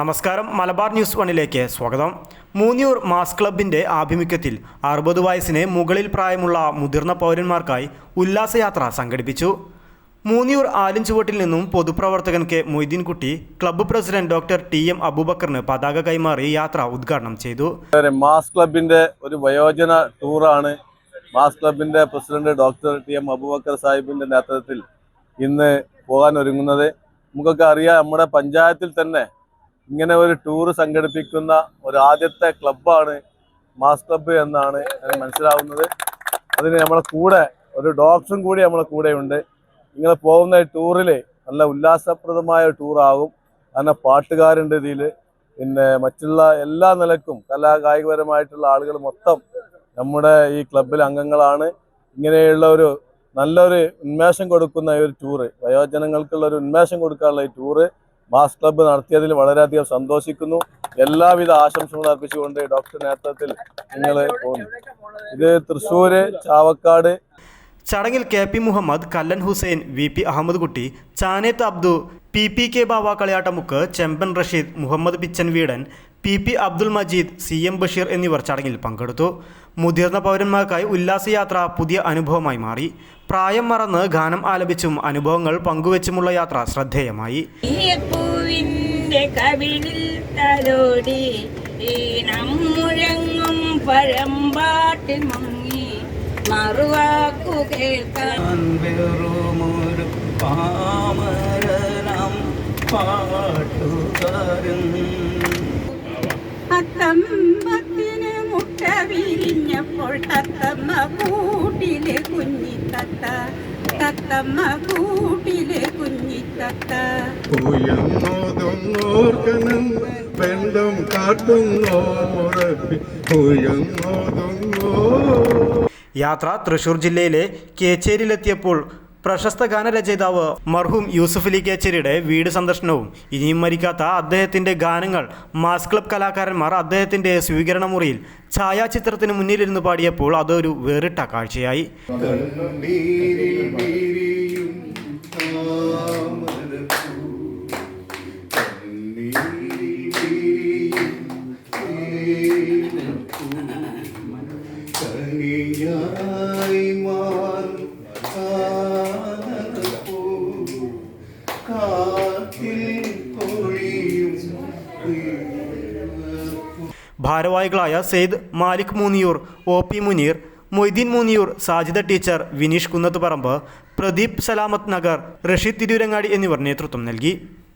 നമസ്കാരം. മലബാർ ന്യൂസ് വണിലേക്ക് സ്വാഗതം. മൂന്നിയൂർ മാസ് ക്ലബിന്റെ ആഭിമുഖ്യത്തിൽ അറുപത് വയസ്സിന് മുകളിൽ പ്രായമുള്ള മുതിർന്ന പൗരന്മാർക്കായി ഉല്ലാസയാത്ര സംഘടിപ്പിച്ചു. മൂന്നിയൂർ ആലിൻചുവട്ടിൽ നിന്നും പൊതുപ്രവർത്തകൻ K Moideenkutty club president doctor T M അബൂബക്കറിന് പതാക കൈമാറി യാത്ര ഉദ്ഘാടനം ചെയ്തു. മാസ് ക്ലബിന്റെ ഒരു വയോജന ടൂറാണ് മാസ് ക്ലബിന്റെ president doctor T M Abubakar സാഹിബിന്റെ നേതൃത്വത്തിൽ ഇന്ന് പോകാൻ ഒരുങ്ങുന്നത് നമുക്കൊക്കെ അറിയാം നമ്മുടെ പഞ്ചായത്തിൽ തന്നെ ഇങ്ങനെ ഒരു ടൂർ സംഘടിപ്പിക്കുന്ന ഒരു ആദ്യത്തെ ക്ലബ്ബാണ് മാസ് ക്ലബ്ബ് എന്നാണ് മനസ്സിലാവുന്നത്. അതിന് നമ്മളെ കൂടെ ഒരു ഡോക്ടറും കൂടി നമ്മളെ കൂടെയുണ്ട്. നിങ്ങൾ പോകുന്ന ടൂറിൽ നല്ല ഉല്ലാസപ്രദമായ ടൂറാകും കാരണം പാട്ടുകാരുണ്ട് ഇതിൽ പിന്നെ മറ്റുള്ള എല്ലാ നിലക്കും കലാ കായികപരമായിട്ടുള്ള ആളുകൾ മൊത്തം നമ്മുടെ ഈ ക്ലബിൽ അംഗങ്ങളാണ്. ഇങ്ങനെയുള്ള ഒരു നല്ലൊരു ഉന്മേഷം കൊടുക്കുന്ന ഒരു ടൂറ് വയോജനങ്ങൾക്കുള്ള ഒരു ഉന്മേഷം കൊടുക്കാനുള്ള ഈ ടൂറ് മാസ് ക്ലബ്ബ് നടത്തിയതിൽ വളരെയധികം സന്തോഷിക്കുന്നു. എല്ലാവിധ ആശംസകളും അർപ്പിച്ചുകൊണ്ട് ഡോക്ടർ നേതൃത്വത്തിൽ നിങ്ങൾ പോകുന്നു. ഇത് തൃശ്ശൂര് ചാവക്കാട്. ചടങ്ങിൽ K P Muhammad Kallan Hussain V P Ahammed Kutty Chanethu Abdu P P K Bava Kaliyattamukku Chemban Rasheed Muhammed Pichan Veedan P P Abdul Majeed C M Basheer എന്നിവർ ചടങ്ങിൽ പങ്കെടുത്തു. മുതിർന്ന പൗരന്മാർക്കായി ഉല്ലാസയാത്ര പുതിയ അനുഭവമായി മാറി. പ്രായം മറന്ന് ഗാനം ആലപിച്ചും അനുഭവങ്ങൾ പങ്കുവെച്ചുമുള്ള യാത്ര ശ്രദ്ധേയമായി. പാട്ടു കവിളിൽ തലോടി ഈണം മുഴങ്ങും പഴമ്പാട്ടിൽ മുങ്ങി മറുവാക്കു കേൾക്കാൻ. വെറുമൊരു പാമരനം പാട്ടുകാരൻ അത്തമ്മത്തിന് മുട്ട വിരിഞ്ഞപ്പോൾ തത്തമ്മ കൂട്ടിലെ കുഞ്ഞിത്തത്ത തത്തമ്മ കൂട്ടിലെ കുഞ്ഞിത്തത്ത. ഉയർന്നോതുന്നോർക്കനും വെള്ളം ഉയർന്നോതുന്നോ. യാത്ര തൃശൂർ ജില്ലയിലെ കേച്ചേരിയിലെത്തിയപ്പോൾ പ്രശസ്ത ഗാനരചയിതാവ് മർഹൂം യൂസുഫ് അലി കേച്ചേരിയുടെ വീട് സന്ദർശനവും ഇനിയും മരിക്കാത്ത അദ്ദേഹത്തിന്റെ ഗാനങ്ങൾ മാസ് ക്ലബ് കലാകാരന്മാർ അദ്ദേഹത്തിന്റെ സ്വീകരണ മുറിയിൽ ഛായാചിത്രത്തിന് മുന്നിലിരുന്ന് പാടിയപ്പോൾ അതൊരു വേറിട്ട കാഴ്ചയായി കണ്ണീരിൽ ഭാരവാഹികളായ Sayed Malik Moonniyur O P Muneer Moideen Moonniyur Sajida teacher Vineesh Kunnathuparamba Pradeep Salamath Nagar Rasheed Tirurangadi എന്നിവർ നേതൃത്വം നൽകി.